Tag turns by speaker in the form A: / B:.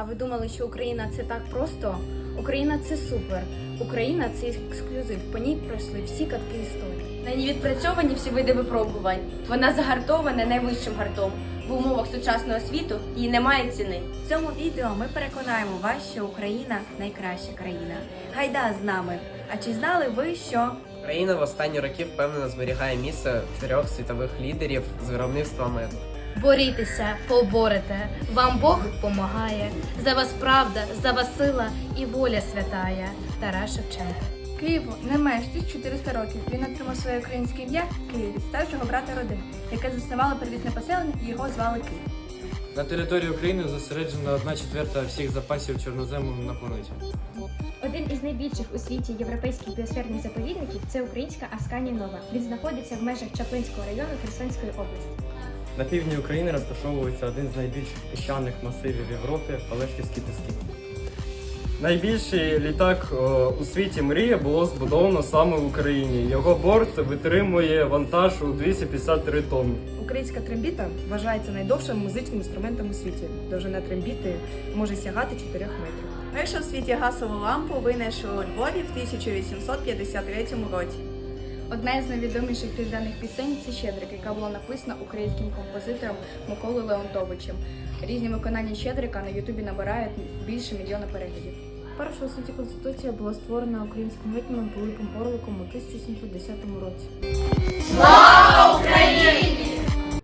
A: А ви думали, що Україна це так просто? Україна це супер. Україна це ексклюзив. По ній пройшли всі катки історії.
B: На ній відпрацьовані всі види випробувань. Вона загартована найвищим гартом. В умовах сучасного світу їй немає ціни.
C: В цьому відео ми переконаємо вас, що Україна найкраща країна. Гайда з нами! А чи знали ви, що
D: Україна в останні роки впевнено зберігає місце чотирьох світових лідерів з виробництва меду.
A: Борітеся, поборете, вам Бог помагає. За вас правда, за вас сила і воля святая. Тарас Шевченко.
E: Києву не менш 1400 років. Він отримав своє українське ім'я Київ від старшого брата родини, яке заснувало первісне поселення і його звали Київ.
F: На території України зосереджена одна четверта всіх запасів чорнозему на планеті.
G: Один із найбільших у світі європейських біосферних заповідників це українська Асканія Нова. Він знаходиться в межах Чаплинського району Херсонської області.
H: На півдні України розташовується один з найбільших піщаних масивів Європи Олешківські піски. Найбільший літак у світі Мрія було збудовано саме в Україні. Його борт витримує вантаж у 253 тонни.
I: Українська трембіта вважається найдовшим музичним інструментом у світі. Довжина трембіти може сягати 4 метрів.
C: першу в світі газову лампу винайшли у Львові в 1853 році?
E: Одна із найвідоміших різдвяних пісень це Щедрик, яка була написана українським композитором Миколою Леонтовичем. Різні виконання Щедрика на Ютубі набирають більше мільйона переглядів. Перша у світі конституція була створена українським гетьманом Пилипом Орликом у 1710 році.